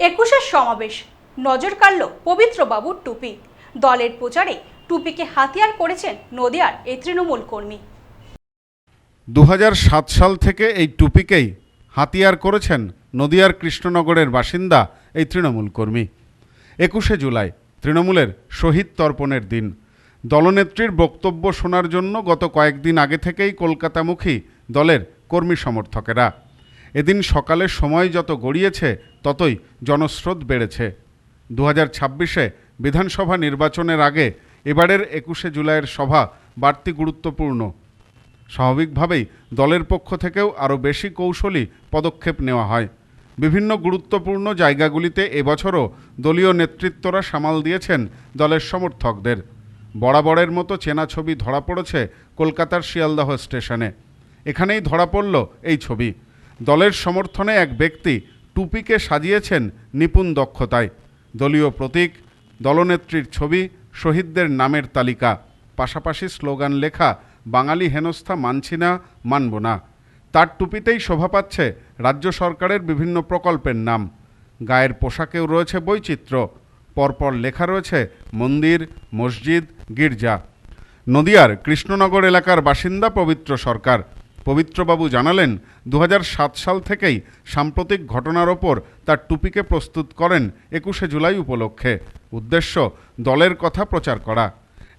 একুশের সমাবেশ। নজর কাড়ল পবিত্র বাবুর টুপি। দলের প্রচারে টুপিকে হাতিয়ার করেছেন নদিয়ার এই তৃণমূল কর্মী। দু হাজার সাত সাল থেকে এই টুপিকেই হাতিয়ার করেছেন নদিয়ার কৃষ্ণনগরের বাসিন্দা এই তৃণমূল কর্মী। একুশে জুলাই তৃণমূলের শহীদ তর্পণের দিন। দলনেত্রীর বক্তব্য শোনার জন্য গত কয়েকদিন আগে থেকেই কলকাতামুখী দলের কর্মী সমর্থকেরা। এদিন সকালে সময় যত গড়িয়েছে, ততই জনস্রোত বেড়েছে। দু হাজার ছাব্বিশে বিধানসভা নির্বাচনের আগে এবারের একুশে জুলাইয়ের সভা বাড়তি গুরুত্বপূর্ণ। স্বাভাবিকভাবেই দলের পক্ষ থেকেও আরও বেশি কৌশলী পদক্ষেপ নেওয়া হয়। বিভিন্ন গুরুত্বপূর্ণ জায়গাগুলিতে এবছরও দলীয় নেতৃত্বরা সামাল দিয়েছেন দলের সমর্থকদের। বরাবরের মতো চেনা ছবি ধরা পড়েছে কলকাতার শিয়ালদহ স্টেশনে। এখানেই ধরা পড়ল এই ছবি। দলের সমর্থনে এক ব্যক্তি টুপিকে সাজিয়েছেন নিপুণ দক্ষতায়। দলীয় প্রতীক, দলনেত্রীর ছবি, শহীদদের নামের তালিকা। পাশাপাশি স্লোগান লেখা, বাঙালি হেনস্থা মানছি না, মানব না। তার টুপিতেই শোভা পাচ্ছে রাজ্য সরকারের বিভিন্ন প্রকল্পের নাম। গায়ের পোশাকেও রয়েছে বৈচিত্র্য। পরপর লেখা রয়েছে, মন্দির, মসজিদ, গির্জা। নদিয়ার কৃষ্ণনগর এলাকার বাসিন্দা পবিত্র সরকার। পবিত্রবাবু জানালেন দু হাজার সাত সাল থেকেই সাম্প্রতিক ঘটনার ওপর তার টুপিকে প্রস্তুত করেন একুশে জুলাই উপলক্ষে। উদ্দেশ্য, দলের কথা প্রচার করা।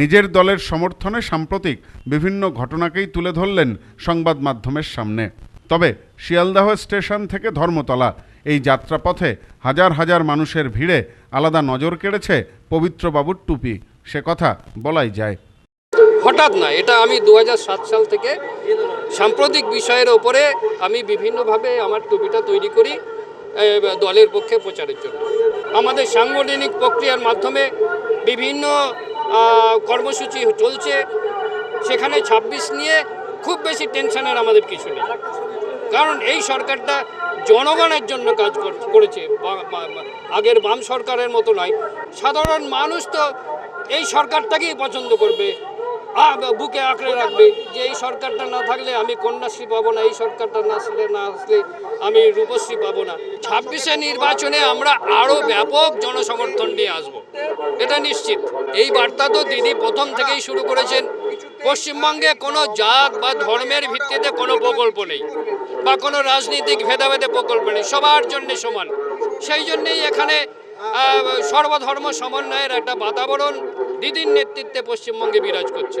নিজের দলের সমর্থনে সাম্প্রতিক বিভিন্ন ঘটনাকেই তুলে ধরলেন সংবাদ মাধ্যমের সামনে। তবে শিয়ালদাহ স্টেশন থেকে ধর্মতলা, এই যাত্রাপথে হাজার হাজার মানুষের ভিড়ে আলাদা নজর কেড়েছে পবিত্রবাবুর টুপি। সে কথা বলাই যায়। হঠাৎ না এটা আমি দু হাজার সাত সাল থেকে সাম্প্রতিক বিষয়ের ওপরে আমি বিভিন্নভাবে আমার টুপিটা তৈরি করি দলের পক্ষে প্রচারের জন্য। আমাদের সাংগঠনিক প্রক্রিয়ার মাধ্যমে বিভিন্ন কর্মসূচি চলছে, সেখানে ২৬ নিয়ে খুব বেশি টেনশনের আমাদের কিছু নেই। কারণ এই সরকারটা জনগণের জন্য কাজ কর- করেছে আগের বাম সরকারের মতো নয়। সাধারণ মানুষ তো এই সরকারটাকেই পছন্দ করবে। বুকে আঁকড়ে রাখবে। যে এই সরকারটা না থাকলে আমি কন্যাশ্রী পাবো না, এই সরকারটা না আসলে না আসলে আমি রূপশ্রী পাবো না। ছাব্বিশে নির্বাচনে আমরা আরও ব্যাপক জনসমর্থন নিয়ে আসব। এটা নিশ্চিত। এই বার্তা তো দিদি প্রথম থেকেই শুরু করেছেন। পশ্চিমবঙ্গে কোনো জাত বা ধর্মের ভিত্তিতে কোনো প্রকল্প নেই বা কোনো রাজনৈতিক ভেদাভেদে প্রকল্প নেই। সবার জন্য সমান। সেই জন্যেই এখানে সর্বধর্ম সমন্বয়ের একটা বাতাবরণ দিদির নেতৃত্বে পশ্চিমবঙ্গে বিরাজ করছে।